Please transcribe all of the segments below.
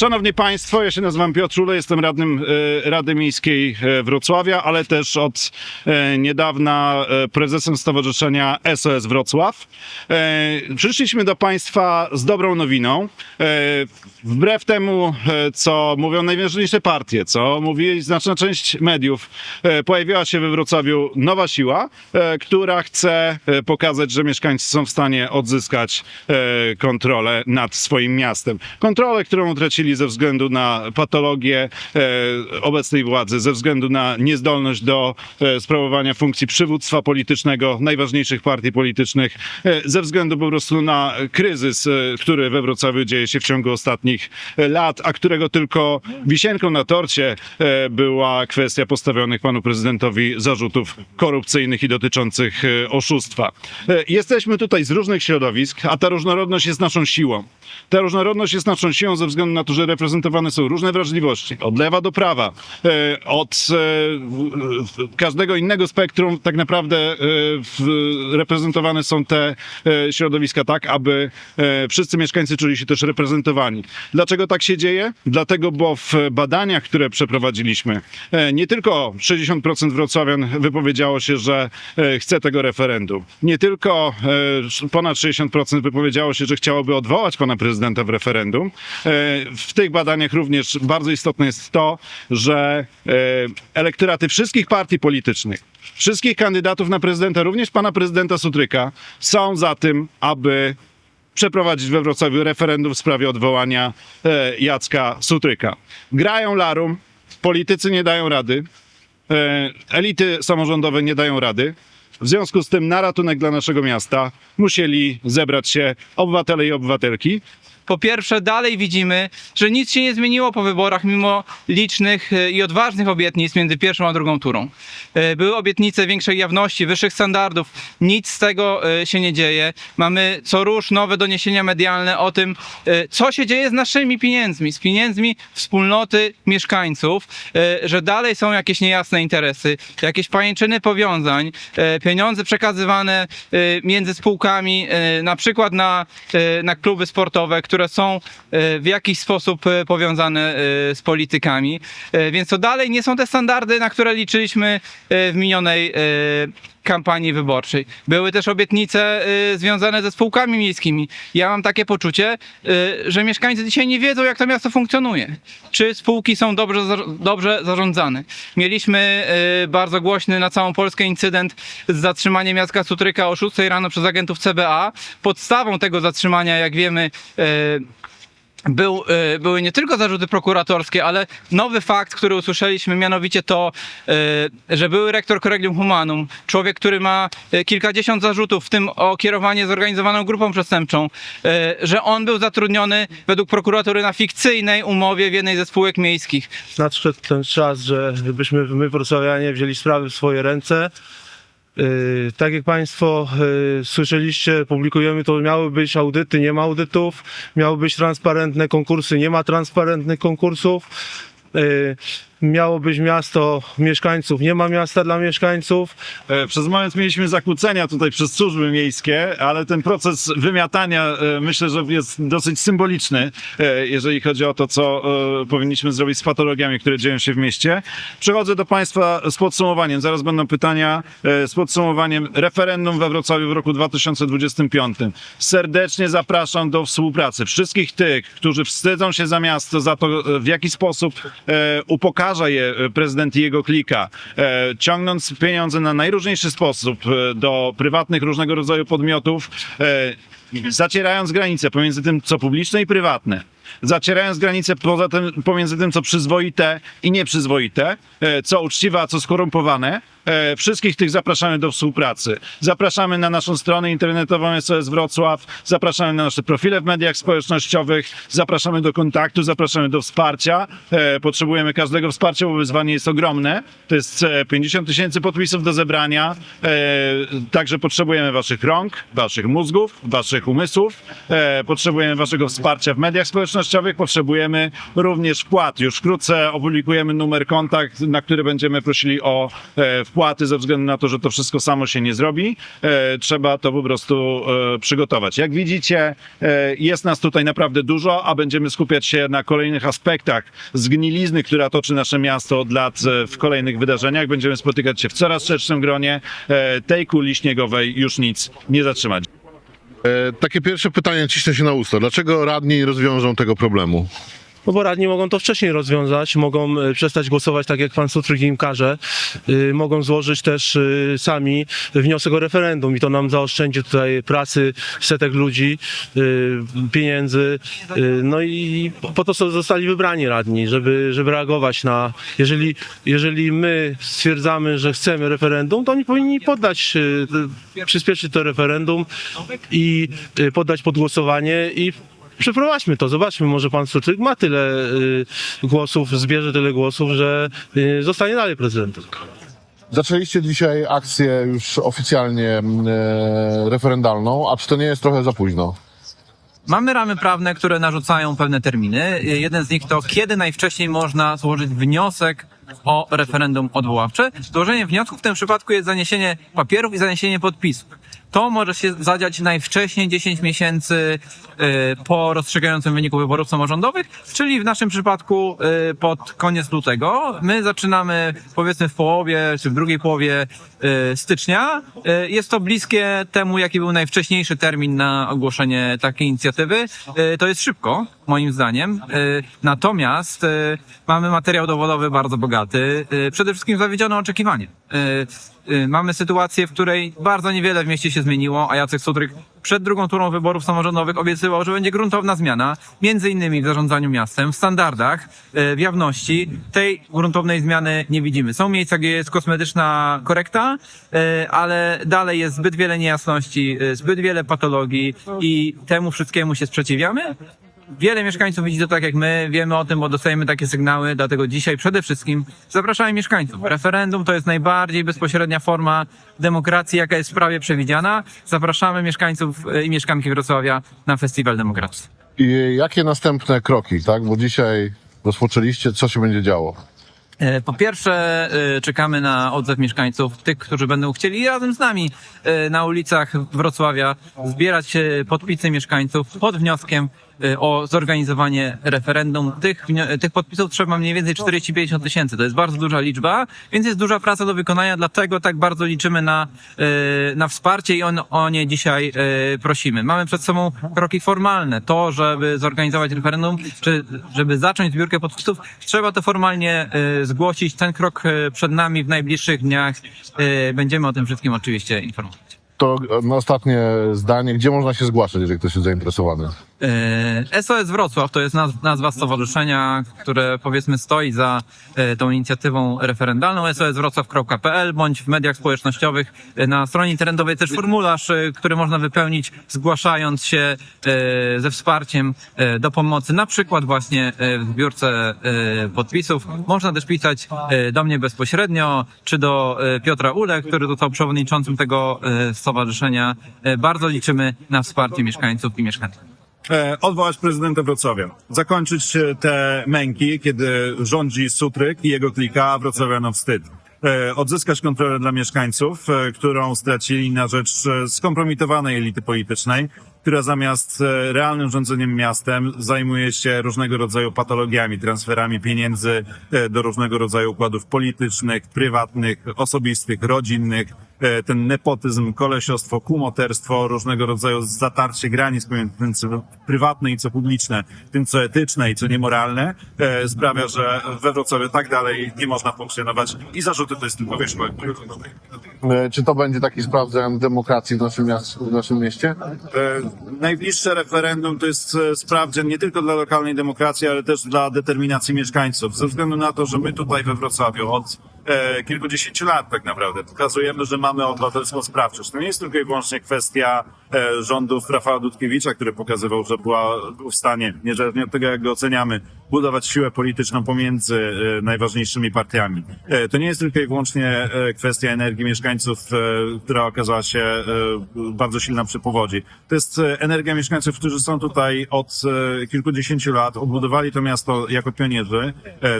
Szanowni Państwo, ja się nazywam Piotr Żule, jestem radnym e, Rady Miejskiej e, Wrocławia, ale też od e, niedawna prezesem Stowarzyszenia SOS Wrocław. Przyszliśmy do Państwa z dobrą nowiną. Wbrew temu, co mówią najważniejsze partie, co mówi znaczna część mediów, pojawiła się we Wrocławiu nowa siła, która chce pokazać, że mieszkańcy są w stanie odzyskać kontrolę nad swoim miastem. Kontrolę, którą utracili ze względu na patologię e, obecnej władzy, ze względu na niezdolność do e, sprawowania funkcji przywództwa politycznego najważniejszych partii politycznych, e, ze względu po prostu na kryzys, który we Wrocławiu dzieje się w ciągu ostatnich lat, a którego tylko wisienką na torcie była kwestia postawionych panu prezydentowi zarzutów korupcyjnych i dotyczących oszustwa. Jesteśmy tutaj z różnych środowisk, a ta różnorodność jest naszą siłą. Ta różnorodność jest naszą siłą ze względu na to, że reprezentowane są różne wrażliwości, od lewa do prawa, e, od e, każdego innego spektrum tak naprawdę e, reprezentowane są te środowiska tak, aby wszyscy mieszkańcy czuli się też reprezentowani. Dlaczego tak się dzieje? Dlatego, bo w badaniach, które przeprowadziliśmy, nie tylko 60% wrocławian wypowiedziało się, że chce tego referendum. Nie tylko ponad 60% wypowiedziało się, że chciałoby odwołać pana prezydenta w referendum. W tych badaniach również bardzo istotne jest to, że e, elektoraty wszystkich partii politycznych, wszystkich kandydatów na prezydenta, również pana prezydenta Sutryka, są za tym, aby przeprowadzić we Wrocławiu referendum w sprawie odwołania e, Jacka Sutryka. Grają larum, politycy nie dają rady, e, elity samorządowe nie dają rady. W związku z tym na ratunek dla naszego miasta musieli zebrać się obywatele i obywatelki. Po pierwsze, dalej widzimy, że nic się nie zmieniło po wyborach, mimo licznych e, i odważnych obietnic między pierwszą a drugą turą. E, Były obietnice większej jawności, wyższych standardów. Nic z tego e, się nie dzieje. Mamy co rusz nowe doniesienia medialne o tym, co się dzieje z naszymi pieniędzmi, z pieniędzmi wspólnoty mieszkańców, że dalej są jakieś niejasne interesy, jakieś pajęczyny powiązań, pieniądze przekazywane między spółkami, na przykład na, na kluby sportowe, które są e, w jakiś sposób e, powiązane e, z politykami. Więc to dalej nie są te standardy, na które liczyliśmy w minionej kampanii wyborczej. Były też obietnice y, związane ze spółkami miejskimi. Ja mam takie poczucie, y, że mieszkańcy dzisiaj nie wiedzą, jak to miasto funkcjonuje. Czy spółki są dobrze, za- dobrze zarządzane. Mieliśmy y, bardzo głośny na całą Polskę incydent z zatrzymaniem Jacka Sutryka o 6 rano przez agentów CBA. Podstawą tego zatrzymania, jak wiemy, y, był, y, były nie tylko zarzuty prokuratorskie, ale nowy fakt, który usłyszeliśmy, mianowicie to, y, że były rektor Collegium Humanum, człowiek, który ma y, kilkadziesiąt zarzutów, w tym o kierowanie zorganizowaną grupą przestępczą, że on był zatrudniony według prokuratury na fikcyjnej umowie w jednej ze spółek miejskich. nadszedł ten czas, żebyśmy my wrocławianie wzięli sprawy w swoje ręce. Yy, tak jak Państwo yy, słyszeliście, publikujemy to, miały być audyty, nie ma audytów, miały być transparentne konkursy, nie ma transparentnych konkursów. Miało być miasto mieszkańców, nie ma miasta dla mieszkańców. E, Przez moment mieliśmy zakłócenia tutaj przez służby miejskie, ale ten proces wymiatania e, myślę, że jest dosyć symboliczny, e, jeżeli chodzi o to, co powinniśmy zrobić z patologiami, które dzieją się w mieście. Przechodzę do Państwa z podsumowaniem. Zaraz będą pytania z podsumowaniem referendum we Wrocławiu w roku 2025. Serdecznie zapraszam do współpracy wszystkich tych, którzy wstydzą się za miasto, za to, w jaki sposób e, upokarza je e, prezydent i jego klika, e, ciągnąc pieniądze na najróżniejszy sposób e, do prywatnych różnego rodzaju podmiotów, zacierając granice pomiędzy tym, co publiczne i prywatne. Zacierając granice poza tym, pomiędzy tym, co przyzwoite i nieprzyzwoite, e, co uczciwe, a co skorumpowane. E, Wszystkich tych zapraszamy do współpracy. Zapraszamy na naszą stronę internetową SOS Wrocław, zapraszamy na nasze profile w mediach społecznościowych, zapraszamy do kontaktu, zapraszamy do wsparcia. E, Potrzebujemy każdego wsparcia, bo wyzwanie jest ogromne. To jest e, 50 tysięcy podpisów do zebrania. Także potrzebujemy waszych rąk, waszych mózgów, waszych umysłów. Potrzebujemy waszego wsparcia w mediach społecznościowych społecznościowych potrzebujemy również wpłat. Już wkrótce opublikujemy numer kontakt, na który będziemy prosili o e, wpłaty ze względu na to, że to wszystko samo się nie zrobi. E, trzeba to po prostu e, przygotować. Jak widzicie, jest nas tutaj naprawdę dużo, a będziemy skupiać się na kolejnych aspektach zgnilizny, która toczy nasze miasto od lat w kolejnych wydarzeniach. Będziemy spotykać się w coraz szerszym gronie. Tej kuli śniegowej już nic nie zatrzymać. E, takie pierwsze pytanie ciśnie się na usta. Dlaczego radni nie rozwiążą tego problemu? No bo radni mogą to wcześniej rozwiązać, mogą e, przestać głosować tak jak pan Sutryk im każe, y, mogą złożyć też y, sami wniosek o referendum i to nam zaoszczędzi tutaj pracy setek ludzi, y, pieniędzy, y, no i po to są zostali wybrani radni, żeby, żeby reagować na, jeżeli, jeżeli my stwierdzamy, że chcemy referendum, to oni powinni poddać, y, y, przyspieszyć to referendum i y, poddać pod głosowanie i przeprowadźmy to, zobaczmy, może pan Suczyk ma tyle y, głosów, zbierze tyle głosów, że y, zostanie dalej prezydentem. Zaczęliście dzisiaj akcję już oficjalnie e, referendalną, a czy to nie jest trochę za późno? Mamy ramy prawne, które narzucają pewne terminy. Jeden z nich to, kiedy najwcześniej można złożyć wniosek o referendum odwoławcze. Złożenie wniosku w tym przypadku jest zaniesienie papierów i zaniesienie podpisów. To może się zadziać najwcześniej 10 miesięcy y, po rozstrzygającym wyniku wyborów samorządowych, czyli w naszym przypadku y, pod koniec lutego. My zaczynamy powiedzmy w połowie czy w drugiej połowie y, stycznia. Jest to bliskie temu, jaki był najwcześniejszy termin na ogłoszenie takiej inicjatywy. To jest szybko, moim zdaniem. Y, Natomiast y, mamy materiał dowodowy bardzo bogaty. Y, Przede wszystkim zawiedzione oczekiwanie. Mamy sytuację, w której bardzo niewiele w mieście się zmieniło, a Jacek Sutryk przed drugą turą wyborów samorządowych obiecywał, że będzie gruntowna zmiana, między innymi w zarządzaniu miastem, w standardach, w jawności. Tej gruntownej zmiany nie widzimy. Są miejsca, gdzie jest kosmetyczna korekta, ale dalej jest zbyt wiele niejasności, zbyt wiele patologii i temu wszystkiemu się sprzeciwiamy. Wiele mieszkańców widzi to tak jak my, wiemy o tym, bo dostajemy takie sygnały, dlatego dzisiaj przede wszystkim zapraszamy mieszkańców. Referendum to jest najbardziej bezpośrednia forma demokracji, jaka jest w prawie przewidziana. Zapraszamy mieszkańców y, i mieszkanki Wrocławia na Festiwal Demokracji. I jakie następne kroki, tak? Bo dzisiaj rozpoczęliście, co się będzie działo? E, Po pierwsze, e, czekamy na odzew mieszkańców, tych, którzy będą chcieli razem z nami e, na ulicach Wrocławia zbierać e, podpisy mieszkańców pod wnioskiem e, o zorganizowanie referendum. Tych, tych podpisów trzeba mniej więcej 40-50 tysięcy. To jest bardzo duża liczba, więc jest duża praca do wykonania, dlatego tak bardzo liczymy na, e, na wsparcie i on, o nie dzisiaj e, prosimy. Mamy przed sobą kroki formalne. To, żeby zorganizować referendum, czy żeby zacząć zbiórkę podpisów, trzeba to formalnie zgłosić. Ten krok przed nami w najbliższych dniach. Będziemy o tym wszystkim oczywiście informować. To e, na ostatnie zdanie, gdzie można się zgłaszać, jeżeli ktoś jest zainteresowany? E, SOS Wrocław to jest naz- nazwa stowarzyszenia, które powiedzmy stoi za e, tą inicjatywą referendalną soswrocław.pl bądź w mediach społecznościowych. E, Na stronie internetowej też formularz, e, który można wypełnić zgłaszając się e, ze wsparciem e, do pomocy, na przykład właśnie e, w zbiórce e, podpisów. Można też pisać e, do mnie bezpośrednio, czy do e, Piotra Ule, który został przewodniczącym tego e, stowarzyszenia. E, Bardzo liczymy na wsparcie mieszkańców i mieszkańców. e, odwołać prezydenta Wrocławia. Zakończyć e, te męki, kiedy rządzi Sutryk i jego klika, a Wrocławianom wstyd. Odzyskać kontrolę dla mieszkańców, którą stracili na rzecz skompromitowanej elity politycznej, która zamiast e, realnym rządzeniem miastem zajmuje się różnego rodzaju patologiami, transferami pieniędzy e, do różnego rodzaju układów politycznych, prywatnych, osobistych, rodzinnych, e, ten nepotyzm, kolesiostwo, kumoterstwo, różnego rodzaju zatarcie granic pomiędzy tym, co prywatne i co publiczne, tym, co etyczne i co niemoralne, sprawia, że we Wrocławiu tak dalej nie można funkcjonować i zarzuty to jest tylko wierzchołek. Czy to będzie taki sprawdzian demokracji w naszym, w naszym mieście? Najbliższe referendum to jest e, sprawdzian nie tylko dla lokalnej demokracji, ale też dla determinacji mieszkańców. Ze względu na to, że my tutaj we Wrocławiu od e, kilkudziesięciu lat tak naprawdę pokazujemy, że mamy obywatelską sprawczość. To nie jest tylko i wyłącznie kwestia e, rządów Rafała Dudkiewicza, który pokazywał, że była, był w stanie, niezależnie od tego, jak go oceniamy, budować siłę polityczną pomiędzy e, najważniejszymi partiami. To nie jest tylko i wyłącznie kwestia energii mieszkańców, która okazała się bardzo silna przy powodzi. To jest energia mieszkańców, którzy są tutaj od kilkudziesięciu lat, odbudowali to miasto jako pionierzy.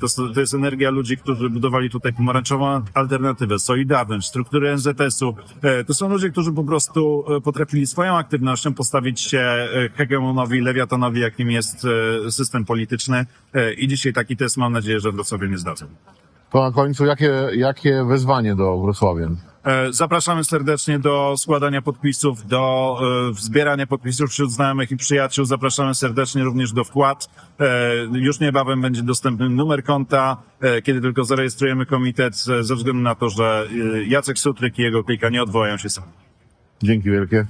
To, to jest energia ludzi, którzy budowali tutaj pomarańczową alternatywę, Solidarność, struktury NZS-u. E, To są ludzie, którzy po prostu e, potrafili swoją aktywnością postawić się e, hegemonowi, lewiatanowi, jakim jest system polityczny. I dzisiaj taki test mam nadzieję, że Wrocławiu nie zdadzą. To na końcu jakie, jakie wezwanie do Wrocławian? E, Zapraszamy serdecznie do składania podpisów, do e, zbierania podpisów wśród znajomych i przyjaciół. Zapraszamy serdecznie również do wkład. E, Już niebawem będzie dostępny numer konta, e, kiedy tylko zarejestrujemy komitet, e, ze względu na to, że e, Jacek Sutryk i jego klika nie odwołają się sami. Dzięki wielkie.